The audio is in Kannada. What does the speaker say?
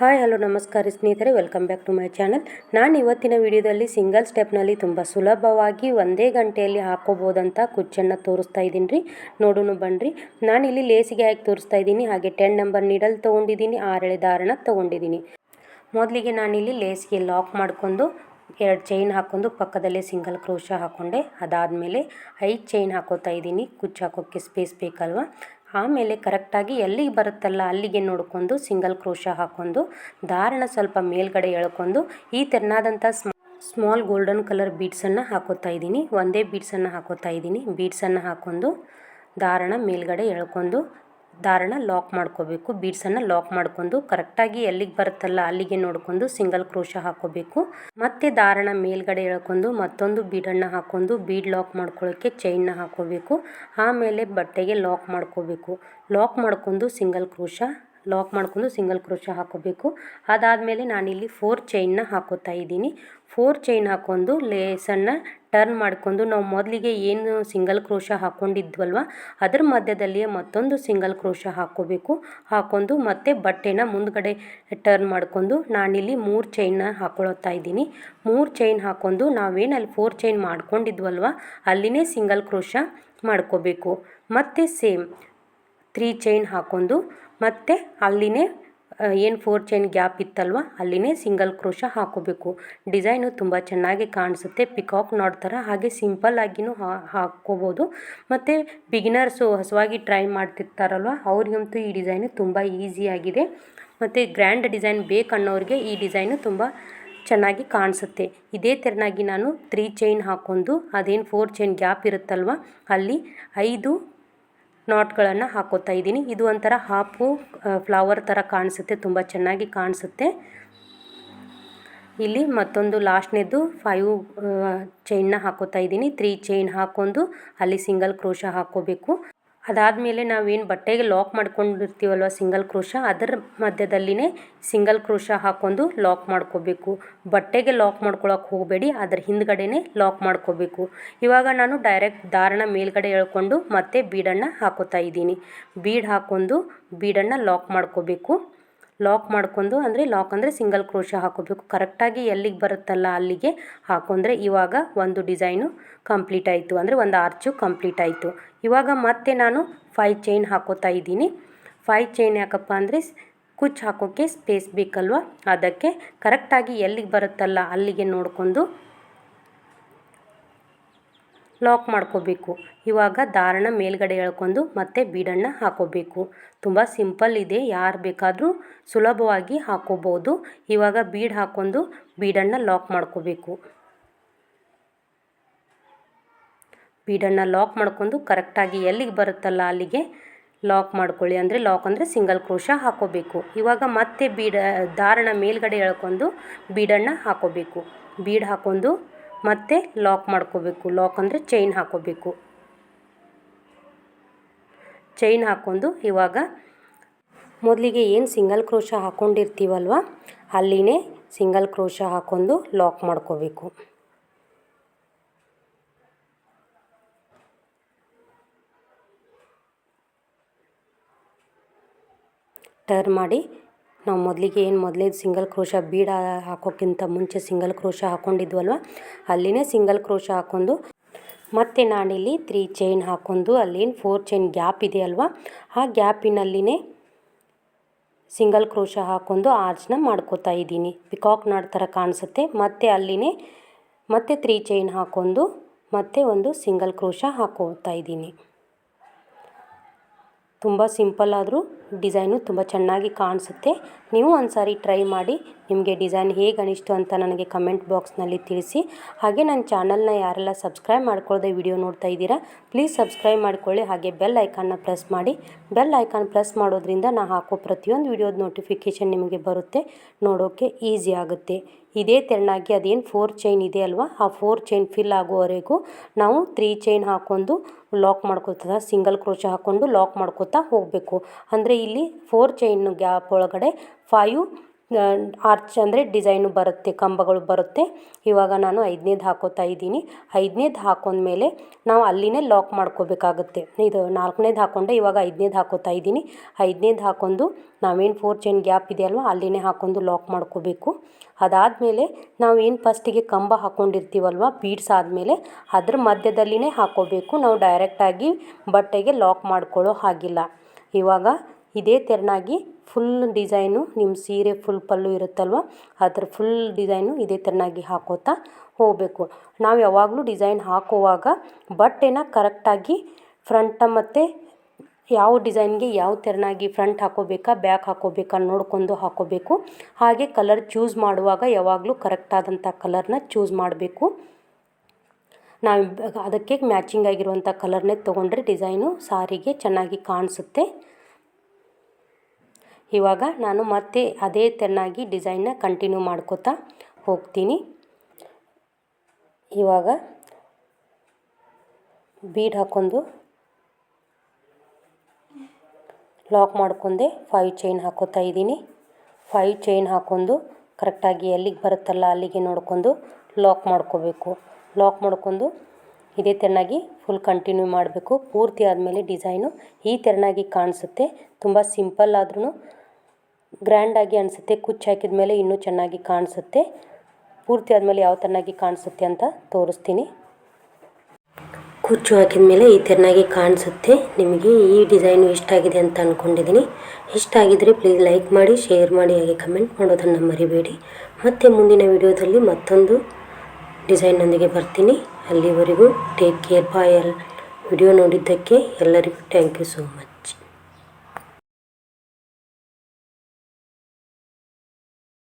ಹಾಯ್, ಹಲೋ, ನಮಸ್ಕಾರ ಸ್ನೇಹಿತರೆ, welcome back to my channel. ನಾನು ಇವತ್ತಿನ ವಿಡಿಯೋದಲ್ಲಿ ಸಿಂಗಲ್ ಸ್ಟೆಪ್ನಲ್ಲಿ ತುಂಬ ಸುಲಭವಾಗಿ ಒಂದೇ ಗಂಟೆಯಲ್ಲಿ ಹಾಕೋಬೋದಂತ ಕುಚ್ಚನ್ನು ತೋರಿಸ್ತಾ ಇದ್ದೀನಿ ರೀ ನೋಡೋಣ ಬನ್ನಿರಿ ನಾನಿಲ್ಲಿ ಲೇಸಿಗೆ ಹಾಕಿ ತೋರಿಸ್ತಾ ಇದ್ದೀನಿ. ಹಾಗೆ ಟೆನ್ ನಂಬರ್ ನೀಡಲ್ ತೊಗೊಂಡಿದ್ದೀನಿ ಆರಳೆ ದಾರನ ತೊಗೊಂಡಿದ್ದೀನಿ. ಮೊದಲಿಗೆ ನಾನಿಲ್ಲಿ ಲೇಸಿಗೆ ಲಾಕ್ ಮಾಡ್ಕೊಂಡು ಎರಡು ಚೈನ್ ಹಾಕ್ಕೊಂಡು ಪಕ್ಕದಲ್ಲೇ ಸಿಂಗಲ್ ಕ್ರೋಶ ಹಾಕ್ಕೊಂಡೆ ಅದಾದಮೇಲೆ ಐದು ಚೈನ್ ಹಾಕೋತಾ ಇದ್ದೀನಿ. ಕುಚ್ಚು ಹಾಕೋಕ್ಕೆ ಸ್ಪೇಸ್ ಬೇಕಲ್ವ? ಆಮೇಲೆ ಕರೆಕ್ಟಾಗಿ ಎಲ್ಲಿಗೆ ಬರುತ್ತಲ್ಲ ಅಲ್ಲಿಗೆ ನೋಡಿಕೊಂಡು ಸಿಂಗಲ್ ಕ್ರೋಶ ಹಾಕ್ಕೊಂಡು ದಾರಣ ಸ್ವಲ್ಪ ಮೇಲ್ಗಡೆ ಎಳ್ಕೊಂಡು, ಈ ತೆರನಾದಂಥ ಸ್ಮಾಲ್ ಗೋಲ್ಡನ್ ಕಲರ್ ಬೀಡ್ಸನ್ನು ಹಾಕೋತಾ ಇದ್ದೀನಿ. ಒಂದೇ ಬೀಡ್ಸನ್ನು ಹಾಕೋತಾ ಇದ್ದೀನಿ. ಬೀಡ್ಸನ್ನು ಹಾಕ್ಕೊಂಡು ದಾರಣ ಮೇಲ್ಗಡೆ ಎಳ್ಕೊಂಡು ದಾರನ ಲಾಕ್ ಮಾಡ್ಕೋಬೇಕು. ಬೀಡ್ಸನ್ನು ಲಾಕ್ ಮಾಡ್ಕೊಂಡು ಕರೆಕ್ಟಾಗಿ ಎಲ್ಲಿಗೆ ಬರುತ್ತಲ್ಲ ಅಲ್ಲಿಗೆ ನೋಡ್ಕೊಂಡು ಸಿಂಗಲ್ ಕ್ರೋಶ ಹಾಕೋಬೇಕು. ಮತ್ತೆ ದಾರನ ಮೇಲ್ಗಡೆ ಎಳ್ಕೊಂಡು ಮತ್ತೊಂದು ಬೀಡನ್ನು ಹಾಕ್ಕೊಂಡು ಬೀಡ್ ಲಾಕ್ ಮಾಡ್ಕೊಳ್ಳೋಕ್ಕೆ ಚೈನ್ನ ಹಾಕೋಬೇಕು. ಆಮೇಲೆ ಬಟ್ಟೆಗೆ ಲಾಕ್ ಮಾಡ್ಕೋಬೇಕು. ಲಾಕ್ ಮಾಡ್ಕೊಂಡು ಸಿಂಗಲ್ ಕ್ರೋಶ ಲಾಕ್ ಮಾಡ್ಕೊಂಡು ಸಿಂಗಲ್ ಕ್ರೋಶ ಹಾಕೋಬೇಕು. ಅದಾದಮೇಲೆ ನಾನಿಲ್ಲಿ ಫೋರ್ ಚೈನ್ನ ಹಾಕೋತಾ ಇದ್ದೀನಿ. ಫೋರ್ ಚೈನ್ ಹಾಕೊಂಡು ಲೇಸನ್ನು ಟರ್ನ್ ಮಾಡ್ಕೊಂಡು ನಾವು ಮೊದಲಿಗೆ ಏನು ಸಿಂಗಲ್ ಕ್ರೋಶ ಹಾಕ್ಕೊಂಡಿದ್ವಲ್ವ ಅದರ ಮಧ್ಯದಲ್ಲಿಯೇ ಮತ್ತೊಂದು ಸಿಂಗಲ್ ಕ್ರೋಶ ಹಾಕ್ಕೋಬೇಕು ಹಾಕ್ಕೊಂಡು ಮತ್ತೆ ಬಟ್ಟೆನ ಮುಂದ್ಗಡೆ ಟರ್ನ್ ಮಾಡ್ಕೊಂಡು ನಾನಿಲ್ಲಿ ಮೂರು ಚೈನ್ನ ಹಾಕ್ಕೊಳ್ತಾ ಇದ್ದೀನಿ. ಮೂರು ಚೈನ್ ಹಾಕೊಂಡು ನಾವೇನು ಅಲ್ಲಿ ಫೋರ್ ಚೈನ್ ಮಾಡ್ಕೊಂಡಿದ್ವಲ್ವ, ಅಲ್ಲಿನೇ ಸಿಂಗಲ್ ಕ್ರೋಶ ಮಾಡ್ಕೋಬೇಕು. ಮತ್ತು ಸೇಮ್ ತ್ರೀ ಚೈನ್ ಹಾಕ್ಕೊಂಡು ಮತ್ತು ಅಲ್ಲಿನೇ ಏನು ಫೋರ್ ಚೈನ್ ಗ್ಯಾಪ್ ಇತ್ತಲ್ವ, ಅಲ್ಲಿನೇ ಸಿಂಗಲ್ ಕ್ರೋಶ ಹಾಕೋಬೇಕು. ಡಿಸೈನು ತುಂಬ ಚೆನ್ನಾಗಿ ಕಾಣಿಸುತ್ತೆ ಪಿಕಾಕ್ ನಾಟ್ ಥರ, ಹಾಗೆ ಸಿಂಪಲ್ ಆಗಿನೂ ಹಾಕ್ಕೋಬೋದು. ಮತ್ತು ಬಿಗಿನರ್ಸು ಹೊಸವಾಗಿ ಟ್ರೈ ಮಾಡ್ತಿರ್ತಾರಲ್ವ, ಅವ್ರಿಗಂತೂ ಈ ಡಿಸೈನು ತುಂಬ ಈಸಿಯಾಗಿದೆ ಮತ್ತು ಗ್ರ್ಯಾಂಡ್ ಡಿಸೈನ್ ಬೇಕನ್ನೋರಿಗೆ ಈ ಡಿಸೈನು ತುಂಬ ಚೆನ್ನಾಗಿ ಕಾಣಿಸುತ್ತೆ. ಇದೇ ಥರನಾಗಿ ನಾನು ತ್ರೀ ಚೈನ್ ಹಾಕ್ಕೊಂಡು, ಅದೇನು ಫೋರ್ ಚೈನ್ ಗ್ಯಾಪ್ ಇರುತ್ತಲ್ವ, ಅಲ್ಲಿ ಐದು ನಾಟ್ಗಳನ್ನು ಹಾಕೋತಾ ಇದ್ದೀನಿ. ಇದು ಒಂಥರ ಹಾಪು ಫ್ಲವರ್ ಥರ ಕಾಣಿಸುತ್ತೆ, ತುಂಬ ಚೆನ್ನಾಗಿ ಕಾಣಿಸುತ್ತೆ. ಇಲ್ಲಿ ಮತ್ತೊಂದು ಲಾಸ್ಟ್ನೇದು ಫೈವ್ ಚೈನ್ನ ಹಾಕೋತಾ ಇದ್ದೀನಿ. ತ್ರೀ ಚೈನ್ ಹಾಕೊಂಡು ಅಲ್ಲಿ ಸಿಂಗಲ್ ಕ್ರೋಶ ಹಾಕ್ಕೋಬೇಕು. ಅದಾದಮೇಲೆ ನಾವೇನು ಬಟ್ಟೆಗೆ ಲಾಕ್ ಮಾಡ್ಕೊಂಡಿರ್ತೀವಲ್ವ ಸಿಂಗಲ್ ಕ್ರೋಶ ಅದರ ಮಧ್ಯದಲ್ಲಿನೇ ಸಿಂಗಲ್ ಕ್ರೋಶ ಹಾಕ್ಕೊಂಡು ಲಾಕ್ ಮಾಡ್ಕೋಬೇಕು. ಬಟ್ಟೆಗೆ ಲಾಕ್ ಮಾಡ್ಕೊಳಕ್ಕೆ ಹೋಗಬೇಡಿ, ಅದರ ಹಿಂದ್ಗಡೆನೇ ಲಾಕ್ ಮಾಡ್ಕೋಬೇಕು. ಇವಾಗ ನಾನು ಡೈರೆಕ್ಟ್ ದಾರಣ ಮೇಲ್ಗಡೆ ಎಳ್ಕೊಂಡು ಮತ್ತೆ ಬೀಡನ್ನು ಹಾಕೋತಾ ಇದ್ದೀನಿ. ಬೀಡ್ ಹಾಕ್ಕೊಂಡು ಬೀಡನ್ನು ಲಾಕ್ ಮಾಡ್ಕೋಬೇಕು. ಲಾಕ್ ಮಾಡ್ಕೊಂಡು ಅಂದರೆ ಲಾಕ್ ಅಂದರೆ ಸಿಂಗಲ್ ಕ್ರೋಶ ಹಾಕೋಬೇಕು. ಕರೆಕ್ಟಾಗಿ ಎಲ್ಲಿಗೆ ಬರುತ್ತಲ್ಲ ಅಲ್ಲಿಗೆ ಹಾಕೊಂಡ್ರೆ ಇವಾಗ ಒಂದು ಡಿಸೈನು ಕಂಪ್ಲೀಟ್ ಆಯಿತು ಅಂದರೆ ಒಂದು ಆರ್ಚು ಕಂಪ್ಲೀಟ್ ಆಯಿತು. ಇವಾಗ ಮತ್ತೆ ನಾನು ಫೈವ್ ಚೈನ್ ಹಾಕೋತಾ ಇದ್ದೀನಿ. ಫೈವ್ ಚೈನ್ ಯಾಕಪ್ಪ ಅಂದರೆ ಕುಚ್ ಹಾಕೋಕ್ಕೆ ಸ್ಪೇಸ್ ಬೇಕಲ್ವ? ಅದಕ್ಕೆ ಕರೆಕ್ಟಾಗಿ ಎಲ್ಲಿಗೆ ಬರುತ್ತಲ್ಲ ಅಲ್ಲಿಗೆ ನೋಡಿಕೊಂಡು ಲಾಕ್ ಮಾಡ್ಕೋಬೇಕು. ಇವಾಗ ದಾರನ ಮೇಲ್ಗಡೆ ಎಳ್ಕೊಂಡು ಮತ್ತೆ ಬೀಡನ್ನು ಹಾಕೋಬೇಕು. ತುಂಬ ಸಿಂಪಲ್ ಇದೆ. ಯಾರು ಬೇಕಾದರೂ ಸುಲಭವಾಗಿ ಹಾಕೋಬೋದು. ಇವಾಗ ಬೀಡ್ ಹಾಕೊಂಡು ಬೀಡನ್ನು ಲಾಕ್ ಮಾಡ್ಕೋಬೇಕು. ಬೀಡನ್ನು ಲಾಕ್ ಮಾಡ್ಕೊಂಡು ಕರೆಕ್ಟಾಗಿ ಎಲ್ಲಿಗೆ ಬರುತ್ತಲ್ಲ ಅಲ್ಲಿಗೆ ಲಾಕ್ ಮಾಡ್ಕೊಳ್ಳಿ. ಅಂದರೆ ಲಾಕ್ ಅಂದರೆ ಸಿಂಗಲ್ ಕ್ರೋಶ ಹಾಕೋಬೇಕು. ಇವಾಗ ಮತ್ತೆ ಬೀಡ ದಾರನ ಮೇಲ್ಗಡೆ ಎಳ್ಕೊಂಡು ಬೀಡನ್ನು ಹಾಕೋಬೇಕು. ಬೀಡ್ ಹಾಕ್ಕೊಂಡು ಮತ್ತೆ ಲಾಕ್ ಮಾಡ್ಕೋಬೇಕು. ಲಾಕ್ ಅಂದರೆ ಚೈನ್ ಹಾಕೋಬೇಕು. ಚೈನ್ ಹಾಕ್ಕೊಂಡು ಇವಾಗ ಮೊದಲಿಗೆ ಏನು ಸಿಂಗಲ್ ಕ್ರೋಶ ಹಾಕ್ಕೊಂಡಿರ್ತೀವಲ್ವ ಅಲ್ಲಿನೇ ಸಿಂಗಲ್ ಕ್ರೋಶ ಹಾಕ್ಕೊಂಡು ಲಾಕ್ ಮಾಡ್ಕೋಬೇಕು. ಟರ್ ಮಾಡಿ ನಾವು ಮೊದಲಿಗೆ ಏನು ಮೊದಲೇ ಸಿಂಗಲ್ ಕ್ರೋಶ ಬೀಡ ಹಾಕೋಕ್ಕಿಂತ ಮುಂಚೆ ಸಿಂಗಲ್ ಕ್ರೋಶ ಹಾಕ್ಕೊಂಡಿದ್ವಲ್ವ ಅಲ್ಲಿನೇ ಸಿಂಗಲ್ ಕ್ರೋಶ ಹಾಕ್ಕೊಂಡು ಮತ್ತು ನಾನಿಲ್ಲಿ ತ್ರೀ ಚೈನ್ ಹಾಕ್ಕೊಂಡು ಅಲ್ಲೇನು ಫೋರ್ ಚೈನ್ ಗ್ಯಾಪ್ ಇದೆ ಅಲ್ವಾ? ಆ ಗ್ಯಾಪಿನಲ್ಲಿನೇ ಸಿಂಗಲ್ ಕ್ರೋಶ ಹಾಕ್ಕೊಂಡು ಆರ್ಚ್ನ ಮಾಡ್ಕೋತಾ ಇದ್ದೀನಿ. ಪಿಕಾಕ್ ನಾಡ್ ಥರ ಕಾಣಿಸುತ್ತೆ. ಮತ್ತು ಅಲ್ಲಿನೇ ಮತ್ತೆ ತ್ರೀ ಚೈನ್ ಹಾಕ್ಕೊಂಡು ಮತ್ತೆ ಒಂದು ಸಿಂಗಲ್ ಕ್ರೋಶ ಹಾಕೋತಾ ಇದ್ದೀನಿ. ತುಂಬ ಸಿಂಪಲ್ ಆದರೂ ಡಿಸೈನು ತುಂಬ ಚೆನ್ನಾಗಿ ಕಾಣಿಸುತ್ತೆ. ನೀವು ಒಂದು ಸಾರಿ ಟ್ರೈ ಮಾಡಿ, ನಿಮಗೆ ಡಿಸೈನ್ ಹೇಗೆ ಅನಿಸ್ತು ಅಂತ ನನಗೆ ಕಮೆಂಟ್ ಬಾಕ್ಸ್ನಲ್ಲಿ ತಿಳಿಸಿ. ಹಾಗೆ ನನ್ನ ಚಾನಲ್ನ ಯಾರೆಲ್ಲ ಸಬ್ಸ್ಕ್ರೈಬ್ ಮಾಡ್ಕೊಳ್ಳದೆ ವಿಡಿಯೋ ನೋಡ್ತಾ ಇದ್ದೀರಾ, ಪ್ಲೀಸ್ ಸಬ್ಸ್ಕ್ರೈಬ್ ಮಾಡಿಕೊಳ್ಳಿ. ಹಾಗೆ ಬೆಲ್ ಐಕಾನ್ನ ಪ್ರೆಸ್ ಮಾಡಿ. ಬೆಲ್ ಐಕಾನ್ ಪ್ರೆಸ್ ಮಾಡೋದ್ರಿಂದ ನಾ ಹಾಕೋ ಪ್ರತಿಯೊಂದು ವಿಡಿಯೋದ ನೋಟಿಫಿಕೇಷನ್ ನಿಮಗೆ ಬರುತ್ತೆ. ನೋಡೋಕ್ಕೆ ಈಸಿ ಆಗುತ್ತೆ. ಇದೇ ತೆರನಾಗಿ ಅದೇನು ಫೋರ್ ಚೈನ್ ಇದೆ ಅಲ್ವಾ, ಆ ಫೋರ್ ಚೈನ್ ಫಿಲ್ ಆಗೋವರೆಗೂ ನಾವು ತ್ರೀ ಚೈನ್ ಹಾಕ್ಕೊಂಡು ಲಾಕ್ ಮಾಡ್ಕೋತದ ಸಿಂಗಲ್ ಕ್ರೋಚ ಹಾಕ್ಕೊಂಡು ಲಾಕ್ ಮಾಡ್ಕೋತಾ ಹೋಗಬೇಕು. ಅಂದರೆ ಇಲ್ಲಿ ಫೋರ್ ಚೈನ್ ಗ್ಯಾಪ್ ಒಳಗಡೆ ಫೈವ್ ಆರ್ಚ್ ಅಂದರೆ ಡಿಸೈನು ಬರುತ್ತೆ, ಕಂಬಗಳು ಬರುತ್ತೆ. ಇವಾಗ ನಾನು ಐದನೇದು ಹಾಕೋತಾ ಇದ್ದೀನಿ. ಐದನೇದು ಹಾಕೊಂಡ್ಮೇಲೆ ನಾವು ಅಲ್ಲಿನೇ ಲಾಕ್ ಮಾಡ್ಕೋಬೇಕಾಗುತ್ತೆ. ಇದು ನಾಲ್ಕನೇದು ಹಾಕೊಂಡೆ, ಇವಾಗ ಐದನೇದು ಹಾಕೋತಾ ಇದ್ದೀನಿ. ಐದನೇದು ಹಾಕೊಂಡು ನಾವೇನು ಫೋರ್ ಚೈನ್ ಗ್ಯಾಪ್ ಇದೆಯಲ್ವ ಅಲ್ಲಿನೇ ಹಾಕೊಂಡು ಲಾಕ್ ಮಾಡ್ಕೋಬೇಕು. ಅದಾದಮೇಲೆ ನಾವು ಏನು ಫಸ್ಟಿಗೆ ಕಂಬ ಹಾಕ್ಕೊಂಡಿರ್ತೀವಲ್ವ ಬೀಡ್ಸ್ ಆದಮೇಲೆ ಅದ್ರ ಮಧ್ಯದಲ್ಲಿನೇ ಹಾಕೋಬೇಕು. ನಾವು ಡೈರೆಕ್ಟಾಗಿ ಬಟ್ಟೆಗೆ ಲಾಕ್ ಮಾಡ್ಕೊಳ್ಳೋ ಹಾಗಿಲ್ಲ. ಇವಾಗ ಇದೇ ತೆರನಾಗಿ ಫುಲ್ ಡಿಸೈನು ನಿಮ್ಮ ಸೀರೆ ಫುಲ್ ಪಲ್ಲು ಇರುತ್ತಲ್ವ? ಅದ್ರ ಫುಲ್ ಡಿಸೈನು ಇದೇ ತೆರನಾಗಿ ಹಾಕೋತಾ ಹೋಗಬೇಕು. ನಾವು ಯಾವಾಗಲೂ ಡಿಸೈನ್ ಹಾಕುವಾಗ ಬಟ್ಟೆನ ಕರೆಕ್ಟಾಗಿ ಫ್ರಂಟ ಮತ್ತು ಯಾವ ಡಿಸೈನ್ಗೆ ಯಾವ ತೆರನಾಗಿ ಫ್ರಂಟ್ ಹಾಕೋಬೇಕಾ ಬ್ಯಾಕ್ ಹಾಕೋಬೇಕಾ ನೋಡ್ಕೊಂಡು ಹಾಕೋಬೇಕು. ಹಾಗೆ ಕಲರ್ ಚೂಸ್ ಮಾಡುವಾಗ ಯಾವಾಗಲೂ ಕರೆಕ್ಟಾದಂಥ ಕಲರ್ನ ಚೂಸ್ ಮಾಡಬೇಕು. ನಾವು ಅದಕ್ಕೆ ಮ್ಯಾಚಿಂಗ್ ಆಗಿರುವಂಥ ಕಲರ್ನೇ ತೊಗೊಂಡ್ರೆ ಡಿಸೈನು ಸಾರಿಗೆ ಚೆನ್ನಾಗಿ ಕಾಣಿಸುತ್ತೆ. ಇವಾಗ ನಾನು ಮತ್ತೆ ಅದೇ ತೆನ್ನಾಗಿ ಡಿಸೈನ್ನ ಕಂಟಿನ್ಯೂ ಮಾಡ್ಕೋತಾ ಹೋಗ್ತೀನಿ. ಇವಾಗ ಬೀಡ್ ಹಾಕ್ಕೊಂಡು ಲಾಕ್ ಮಾಡ್ಕೊಂಡೆ ಫೈವ್ ಚೈನ್ ಹಾಕೋತಾ ಇದ್ದೀನಿ. ಫೈವ್ ಚೈನ್ ಹಾಕೊಂಡು ಕರೆಕ್ಟಾಗಿ ಎಲ್ಲಿಗೆ ಬರುತ್ತಲ್ಲ ಅಲ್ಲಿಗೆ ನೋಡ್ಕೊಂಡು ಲಾಕ್ ಮಾಡ್ಕೋಬೇಕು. ಲಾಕ್ ಮಾಡ್ಕೊಂಡು ಇದೇ ತೆರನಾಗಿ ಫುಲ್ ಕಂಟಿನ್ಯೂ ಮಾಡಬೇಕು. ಪೂರ್ತಿ ಆದಮೇಲೆ ಡಿಸೈನು ಈ ತೆರನಾಗಿ ಕಾಣಿಸುತ್ತೆ. ತುಂಬ ಸಿಂಪಲ್ ಆದ್ರೂ ಗ್ರ್ಯಾಂಡಾಗಿ ಅನಿಸುತ್ತೆ. ಕುಚ್ಚು ಹಾಕಿದ ಮೇಲೆ ಇನ್ನೂ ಚೆನ್ನಾಗಿ ಕಾಣಿಸುತ್ತೆ. ಪೂರ್ತಿ ಆದಮೇಲೆ ಯಾವ ಥರನಾಗಿ ಕಾಣಿಸುತ್ತೆ ಅಂತ ತೋರಿಸ್ತೀನಿ. ಕುಚ್ಚು ಹಾಕಿದ ಮೇಲೆ ಈ ತೆರನಾಗಿ ಕಾಣಿಸುತ್ತೆ. ನಿಮಗೆ ಈ ಡಿಸೈನು ಇಷ್ಟ ಆಗಿದೆ ಅಂತ ಅಂದ್ಕೊಂಡಿದ್ದೀನಿ ಇಷ್ಟ ಆಗಿದ್ದರೆ ಪ್ಲೀಸ್ ಲೈಕ್ ಮಾಡಿ ಶೇರ್ ಮಾಡಿ, ಹಾಗೆ ಕಮೆಂಟ್ ಮಾಡೋದನ್ನು ಮರಿಬೇಡಿ. ಮತ್ತು ಮುಂದಿನ ವಿಡಿಯೋದಲ್ಲಿ ಮತ್ತೊಂದು ಡಿಸೈನ್ನೊಂದಿಗೆ ಬರ್ತೀನಿ. ಅಲ್ಲಿವರೆಗೂ ಟೇಕ್ ಕೇರ್ ಬಾಯ್ ಎಲ್ ವಿಡಿಯೋ ನೋಡಿದ್ದಕ್ಕೆ ಎಲ್ಲರಿಗೂ ಥ್ಯಾಂಕ್ ಯು ಸೋ ಮಚ್